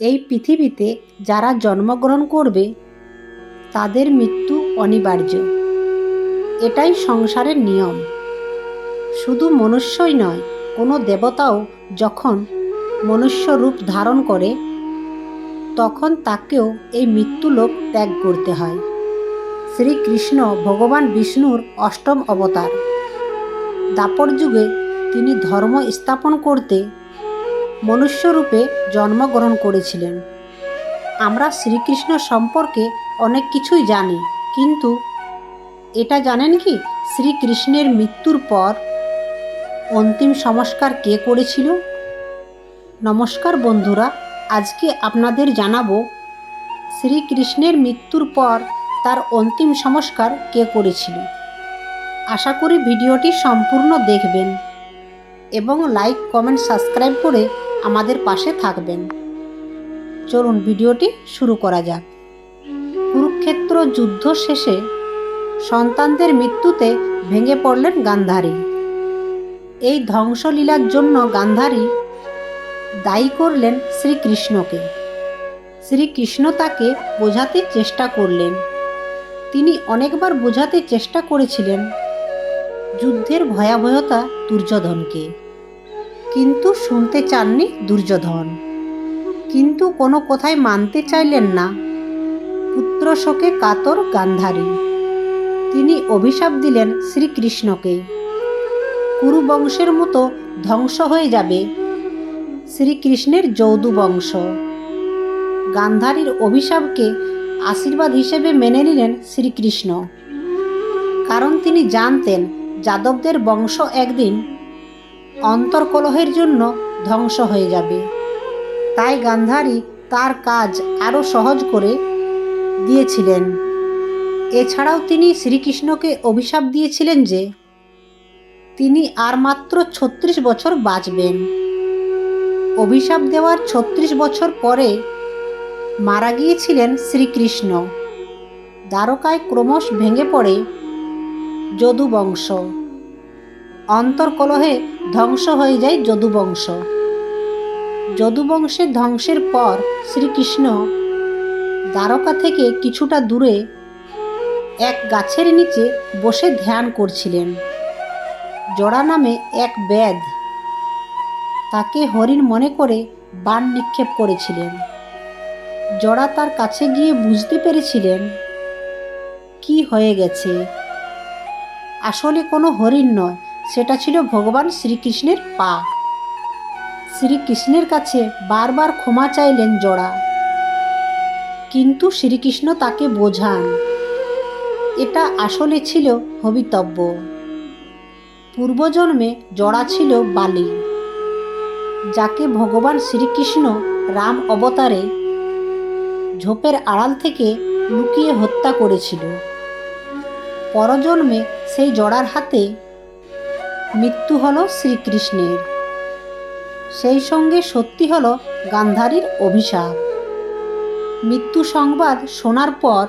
এই পৃথিবীতে যারা জন্মগ্রহণ করবে, তাদের মৃত্যু অনিবার্য। এটাই সংসারের নিয়ম। শুধু মনুষ্যই নয়, কোনো দেবতাও যখন মনুষ্য রূপ ধারণ করে, তখন তাকেও এই মৃত্যু মৃত্যুলোক ত্যাগ করতে হয়। শ্রীকৃষ্ণ ভগবান বিষ্ণুর অষ্টম অবতার। দাপর যুগে তিনি ধর্ম স্থাপন করতে মনুষ্যরূপে জন্মগ্রহণ করেছিলেন। আমরা শ্রীকৃষ্ণ সম্পর্কে অনেক কিছুই জানি, কিন্তু এটা জানেন কি? শ্রীকৃষ্ণের মৃত্যুর পর অন্তিম সংস্কার কে করেছিল? নমস্কার বন্ধুরা, আজকে আপনাদের জানাব শ্রীকৃষ্ণের মৃত্যুর পর তার অন্তিম সংস্কার কে করেছিল। আশা করি ভিডিওটি সম্পূর্ণ দেখবেন এবং লাইক, কমেন্ট, সাবস্ক্রাইব করে আমাদের পাশে থাকবেন। চলুন ভিডিওটি শুরু করা যাক। কুরুক্ষেত্র যুদ্ধ শেষে সন্তানদের মৃত্যুতে ভেঙে পড়লেন গান্ধারী। এই ধ্বংসলীলার জন্য গান্ধারী দায়ী করলেন শ্রীকৃষ্ণকে। শ্রীকৃষ্ণ তাকে বোঝাতে চেষ্টা করলেন। তিনি অনেকবার বোঝাতে চেষ্টা করেছিলেন যুদ্ধের ভয়াবহতা দুর্যোধনকে। কিন্তু শুনতে চাননি দুর্যোধন। কিন্তু কোনো কথাই মানতে চাইলেন না। পুত্র শোকে কাতর গান্ধারী। তিনি অভিশাপ দিলেন শ্রীকৃষ্ণকে। কুরু বংশের মতো ধ্বংস হয়ে যাবে শ্রীকৃষ্ণের যৌদু বংশ গান্ধারীর অভিশাপকে আশীর্বাদ হিসেবে মেনে নিলেন শ্রীকৃষ্ণ। কারণ তিনি জানতেন যাদবদের বংশ একদিন অন্তর্কলহের জন্য ধ্বংস হয়ে যাবে। তাই গান্ধারী তার কাজ আরও সহজ করে দিয়েছিলেন। এছাড়াও তিনি শ্রীকৃষ্ণকে অভিশাপ দিয়েছিলেন যে তিনি আর মাত্র ছত্রিশ বছর বাঁচবেন। অভিশাপ দেওয়ার ছত্রিশ বছর পরে মারা গিয়েছিলেন শ্রীকৃষ্ণ। দ্বারকায় ক্রমশ ভেঙে পড়ে যদুবংশ। অন্তর্কলহে ধ্বংস হয়ে যায় যদুবংশ। যদুবংশের ধ্বংসের পর শ্রীকৃষ্ণ দ্বারকা থেকে কিছুটা দূরে এক গাছের নিচে বসে ধ্যান করছিলেন। জড়া নামে এক ব্যাধ তাকে হরিণ মনে করে বান নিক্ষেপ করেছিলেন। জড়া তার কাছে গিয়ে বুঝতে পেরেছিলেন, কি হয়ে গেছে? আসলে কোনো হরিণ নয়। সেটা ছিল ভগবান শ্রীকৃষ্ণের পা। শ্রীকৃষ্ণের কাছে বারবার ক্ষমা চাইলেন জড়া। কিন্তু শ্রীকৃষ্ণ তাকে বোঝান, এটা আসলে ছিল ভবিতব্য। পূর্বজন্মে জড়া ছিল বালি, যাকে ভগবান শ্রীকৃষ্ণ রাম অবতারে ঝোপের আড়াল থেকে লুকিয়ে হত্যা করেছিল। পরজন্মে সেই জড়ার হাতে মৃত্যু হলো শ্রীকৃষ্ণের। সেই সঙ্গে সত্যি হলো গান্ধারীর অভিশাপ। মৃত্যু সংবাদ শোনার পর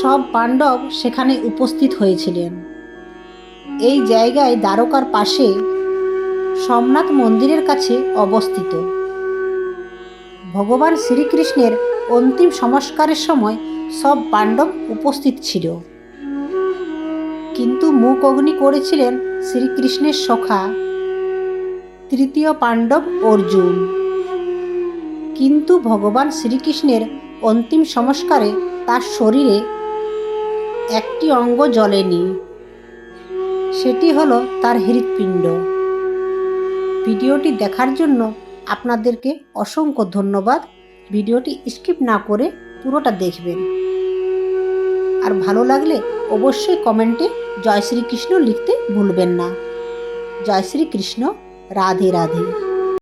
সব পাণ্ডব সেখানে উপস্থিত হয়েছিলেন। এই জায়গায় দ্বারকার পাশে সোমনাথ মন্দিরের কাছে অবস্থিত। ভগবান শ্রীকৃষ্ণের অন্তিম সংস্কারের সময় সব পাণ্ডব উপস্থিত ছিল। কিন্তু মুখ অগ্নি করেছিলেন শ্রীকৃষ্ণের সখা, তৃতীয় পাণ্ডব অর্জুন। কিন্তু ভগবান শ্রীকৃষ্ণের অন্তিম সংস্কারে তার শরীরে একটি অঙ্গ জ্বলেনি। সেটি হলো তার হৃৎপিণ্ড। ভিডিওটি দেখার জন্য আপনাদেরকে অসংখ্য ধন্যবাদ। ভিডিওটি স্কিপ না করে পুরোটা দেখবেন। আর ভালো লাগলে অবশ্যই কমেন্টে জয় শ্রীকৃষ্ণ লিখতে ভুলবেন না। জয় শ্রীকৃষ্ণ রাধে রাধে।